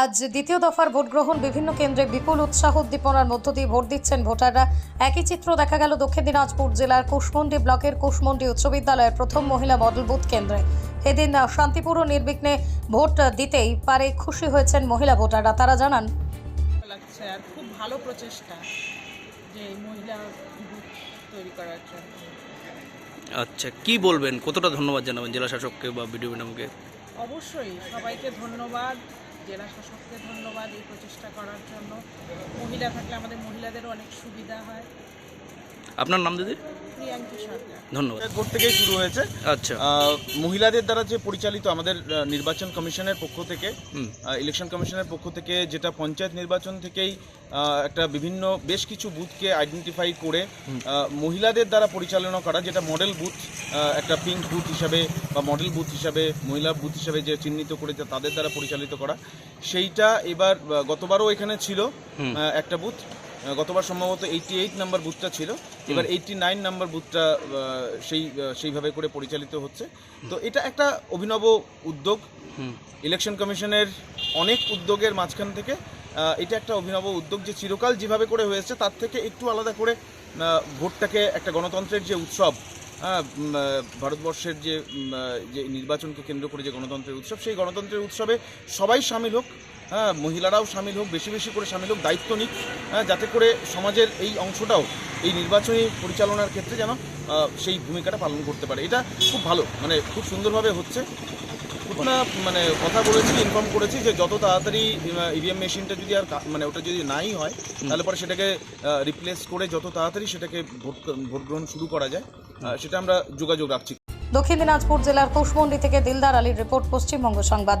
আজ দ্বিতীয় দফার ভোট গ্রহণ বিভিন্ন কেন্দ্রে বিপুল উৎসাহ উদ্দীপনার মধ্য দিয়ে ভোট দিচ্ছেন ভোটাররা। একই চিত্র দেখা গেল দক্ষিণ দিনাজপুর জেলার কুশমন্ডি ব্লকের কুশমন্ডি উচ্চ বিদ্যালয়ের প্রথম মহিলা মডেল বুথ কেন্দ্রে। এদিন শান্তিপুর ও নির্বিঘ্নে ভোট দিতেই পারে খুশি হয়েছেন মহিলা ভোটাররা। তারা জানান লাগছে আর খুব ভালো প্রচেষ্টা যে মহিলা বুথ তৈরি করার জন্য। আচ্ছা কি বলবেন? কতটা ধন্যবাদ জানাবেন জেলা শাসককে বা বিডিও ম্যাডামকে? অবশ্যই সবাইকে ধন্যবাদ। জেলা শাসককে ধন্যবাদ এই প্রচেষ্টা করার জন্য। মহিলা থাকলে আমাদের মহিলাদেরও অনেক সুবিধা হয়। আপনার নাম দিদি? প্রিয়াঙ্কি ধন্যবাদ। ভোট থেকেই শুরু হয়েছে। আচ্ছা। মহিলাদের দ্বারা যে পরিচালিত আমাদের নির্বাচন কমিশনের পক্ষ থেকে ইলেকশন কমিশনের পক্ষ থেকে যেটা পঞ্চায়েত নির্বাচন থেকেই একটা বিভিন্ন বেশ কিছু বুথকে আইডেন্টিফাই করে মহিলাদের দ্বারা পরিচালনা করা যেটা মডেল বুথ একটা পিঙ্ক বুথ হিসাবে বা মডেল বুথ হিসাবে মহিলা বুথ হিসাবে যে চিহ্নিত করেছে তাদের দ্বারা পরিচালিত করা। সেইটা এবার গতবারও এখানে ছিল একটা বুথ। গতবার সম্ভবত এইটি এইট নাম্বার বুথটা ছিল। এবার এইটি নাইন নাম্বার বুথটা সেই সেইভাবে করে পরিচালিত হচ্ছে। তো এটা একটা অভিনব উদ্যোগ। ইলেকশন কমিশনের অনেক উদ্যোগের মাঝখান থেকে এটা একটা অভিনব উদ্যোগ যে চিরকাল যেভাবে করে হয়েছে তার থেকে একটু আলাদা করে ভোটটাকে একটা গণতন্ত্রের যে উৎসব হ্যাঁ, ভারতবর্ষের যে যে নির্বাচনকে কেন্দ্র করে যে গণতন্ত্রের উৎসব সেই গণতন্ত্রের উৎসবে সবাই সামিল হোক হ্যাঁ মহিলারাও সামিল হোক, বেশি বেশি করে সামিল হোক, দায়িত্ব নিক হ্যাঁ যাতে করে সমাজের এই অংশটাও এই নির্বাচনী পরিচালনার ক্ষেত্রে যেন সেই ভূমিকাটা পালন করতে পারে। এটা খুব ভালো মানে খুব সুন্দরভাবে হচ্ছে। মানে কথা বলেছি ইনফর্ম করেছি যে যত তাড়াতাড়ি ইভিএম মেশিনটা যদি আর মানে ওটা যদি নাই হয়, তাহলে পরে সেটাকে রিপ্লেস করে যত তাড়াতাড়ি সেটাকে ভোট ভোট গ্রহণ শুরু করা যায় সেটা আমরা যোগাযোগ রাখছি। দক্ষিণ দিনাজপুর জেলার কুশমন্ডি থেকে দিলদার আলীর রিপোর্ট, পশ্চিমবঙ্গ সংবাদ।